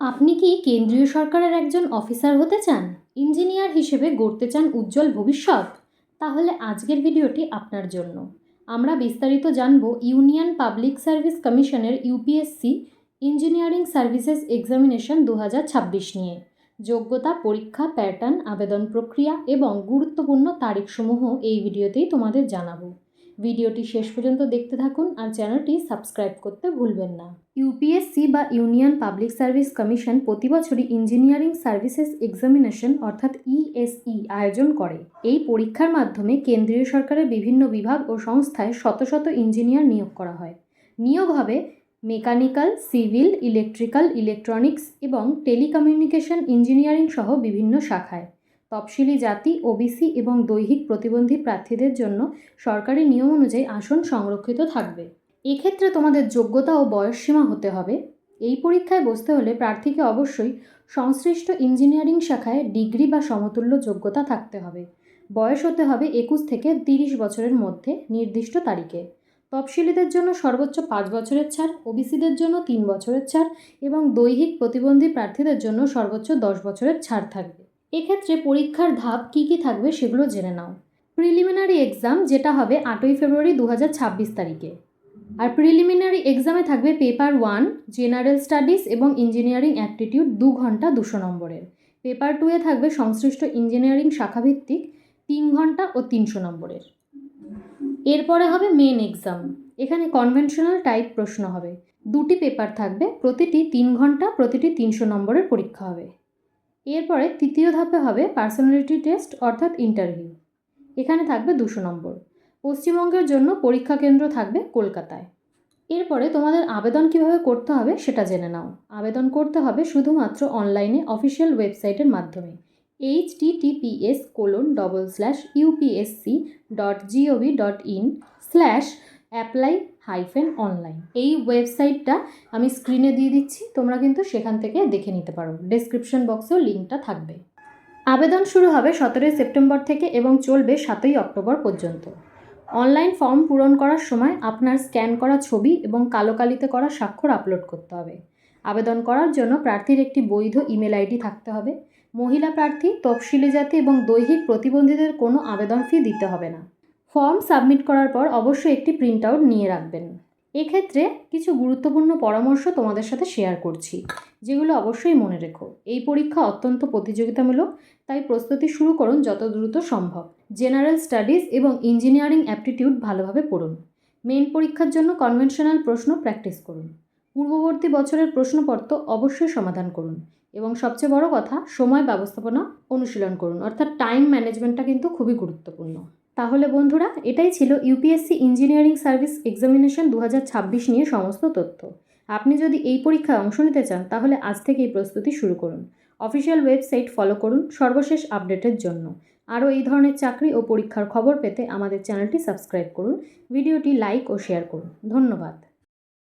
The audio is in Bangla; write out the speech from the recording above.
আপনি কি কেন্দ্রীয় সরকারের একজন অফিসার হতে চান? ইঞ্জিনিয়ার হিসেবে গড়তে চান উজ্জ্বল ভবিষ্যৎ? তাহলে আজকের ভিডিওটি আপনার জন্য। আমরা বিস্তারিত জানব ইউনিয়ন পাবলিক সার্ভিস কমিশনের ইউপিএসসি ইঞ্জিনিয়ারিং সার্ভিসেস এক্সামিনেশন দু হাজার ছাব্বিশ নিয়ে। যোগ্যতা, পরীক্ষা, প্যাটার্ন, আবেদন প্রক্রিয়া এবং গুরুত্বপূর্ণ তারিখসমূহ এই ভিডিওতেই তোমাদের জানাব। ভিডিওটি শেষ পর্যন্ত দেখতে থাকুন আর চ্যানেলটি সাবস্ক্রাইব করতে ভুলবেন না। ইউপিএসসি বা ইউনিয়ন পাবলিক সার্ভিস কমিশন প্রতি বছরই ইঞ্জিনিয়ারিং সার্ভিসেস এক্সামিনেশন অর্থাৎ ইএসই আয়োজন করে। এই পরীক্ষার মাধ্যমে কেন্দ্রীয় সরকারের বিভিন্ন বিভাগ ও সংস্থায় শত শত ইঞ্জিনিয়ার নিয়োগ করা হয়। নিয়োগ হবে মেকানিক্যাল, সিভিল, ইলেকট্রিক্যাল, ইলেকট্রনিক্স এবং টেলিকমিউনিকেশন ইঞ্জিনিয়ারিং সহ বিভিন্ন শাখায়। তফসিলি জাতি, ওবিসি এবং দৈহিক প্রতিবন্ধী প্রার্থীদের জন্য সরকারি নিয়ম অনুযায়ী আসন সংরক্ষিত থাকবে। এক্ষেত্রে তোমাদের যোগ্যতা ও বয়সসীমা হতে হবে। এই পরীক্ষায় বসতে হলে প্রার্থীকে অবশ্যই সংশ্লিষ্ট ইঞ্জিনিয়ারিং শাখায় ডিগ্রি বা সমতুল্য যোগ্যতা থাকতে হবে। বয়স হতে হবে একুশ থেকে তিরিশ বছরের মধ্যে নির্দিষ্ট তারিখে। তফসিলিদের জন্য সর্বোচ্চ পাঁচ বছরের ছাড়, ওবিসিদের জন্য তিন বছরের ছাড় এবং দৈহিক প্রতিবন্ধী প্রার্থীদের জন্য সর্বোচ্চ দশ বছরের ছাড় থাকবে। এক্ষেত্রে পরীক্ষার ধাপ কী কী থাকবে সেগুলো জেনে নাও। প্রিলিমিনারি এক্সাম যেটা হবে আটই ফেব্রুয়ারি দু হাজার ছাব্বিশ তারিখে। আর প্রিলিমিনারি এক্সামে থাকবে পেপার ওয়ান, জেনারেল স্টাডিজ এবং ইঞ্জিনিয়ারিং অ্যাপটিটিউড দু ঘণ্টা দুশো নম্বরের। পেপার টুয়ে থাকবে সংশ্লিষ্ট ইঞ্জিনিয়ারিং শাখাভিত্তিক তিন ঘণ্টা ও তিনশো নম্বরের। এরপরে হবে মেন এক্সাম। এখানে কনভেনশনাল টাইপ প্রশ্ন হবে। দুটি পেপার থাকবে, প্রতিটি তিন ঘণ্টা, প্রতিটি তিনশো নম্বরের পরীক্ষা হবে। এরপরে তৃতীয় ধাপে হবে পার্সোনালিটি টেস্ট অর্থাৎ ইন্টারভিউ এখানে থাকবে দুশো নম্বর। পশ্চিমবঙ্গের জন্য পরীক্ষা কেন্দ্র থাকবে কলকাতায়। এরপরে তোমাদের আবেদন কীভাবে করতে হবে সেটা জেনে নাও। আবেদন করতে হবে শুধুমাত্র অনলাইনে অফিসিয়াল ওয়েবসাইটের মাধ্যমে। H TTPS colon double slash UPSC dot GOV dot in slash apply hyphen online এই ওয়েবসাইটটা আমি স্ক্রিনে দিয়ে দিচ্ছি, তোমরা কিন্তু সেখান থেকে দেখে নিতে পারো। ডেসক্রিপশন বক্সেও লিঙ্কটা থাকবে। আবেদন শুরু হবে সতেরোই সেপ্টেম্বর থেকে এবং চলবে সাতই অক্টোবর পর্যন্ত। অনলাইন ফর্ম পূরণ করার সময় আপনার স্ক্যান করা ছবি এবং কালো কালিতে করা স্বাক্ষর আপলোড করতে হবে। আবেদন করার জন্য প্রার্থীর একটি বৈধ ইমেল আইডি থাকতে হবে। মহিলা প্রার্থী তফসিলি জাতি এবং দৈহিক প্রতিবন্ধীদের কোনো আবেদন ফি দিতে হবে না। ফর্ম সাবমিট করার পর অবশ্যই একটি প্রিন্ট আউট নিয়ে রাখবেন। এক্ষেত্রে কিছু গুরুত্বপূর্ণ পরামর্শ তোমাদের সাথে শেয়ার করছি, যেগুলো অবশ্যই মনে রেখো। এই পরীক্ষা অত্যন্ত প্রতিযোগিতামূলক, তাই প্রস্তুতি শুরু করুন যত দ্রুত সম্ভব। জেনারেল স্টাডিজ এবং ইঞ্জিনিয়ারিং অ্যাপটিটিউড ভালোভাবে পড়ুন। মেন পরীক্ষার জন্য কনভেনশনাল প্রশ্ন প্র্যাকটিস করুন। পূর্ববর্তী বছরের প্রশ্নপত্র অবশ্যই সমাধান করুন এবং সবচেয়ে বড় কথা, সময় ব্যবস্থাপনা অনুশীলন করুন। অর্থাৎ টাইম ম্যানেজমেন্টটা কিন্তু খুবই গুরুত্বপূর্ণ। তাহলে বন্ধুরা, এটাই ছিল ইউপিএসসি ইঞ্জিনিয়ারিং সার্ভিস এক্সামিনেশন দু হাজার ছাব্বিশ নিয়ে সমস্ত তথ্য। আপনি যদি এই পরীক্ষায় অংশ নিতে চান, তাহলে আজ থেকেই প্রস্তুতি শুরু করুন। অফিসিয়াল ওয়েবসাইট ফলো করুন সর্বশেষ আপডেটের জন্য। আরও এই ধরনের চাকরি ও পরীক্ষার খবর পেতে আমাদের চ্যানেলটি সাবস্ক্রাইব করুন, ভিডিওটি লাইক ও শেয়ার করুন। ধন্যবাদ।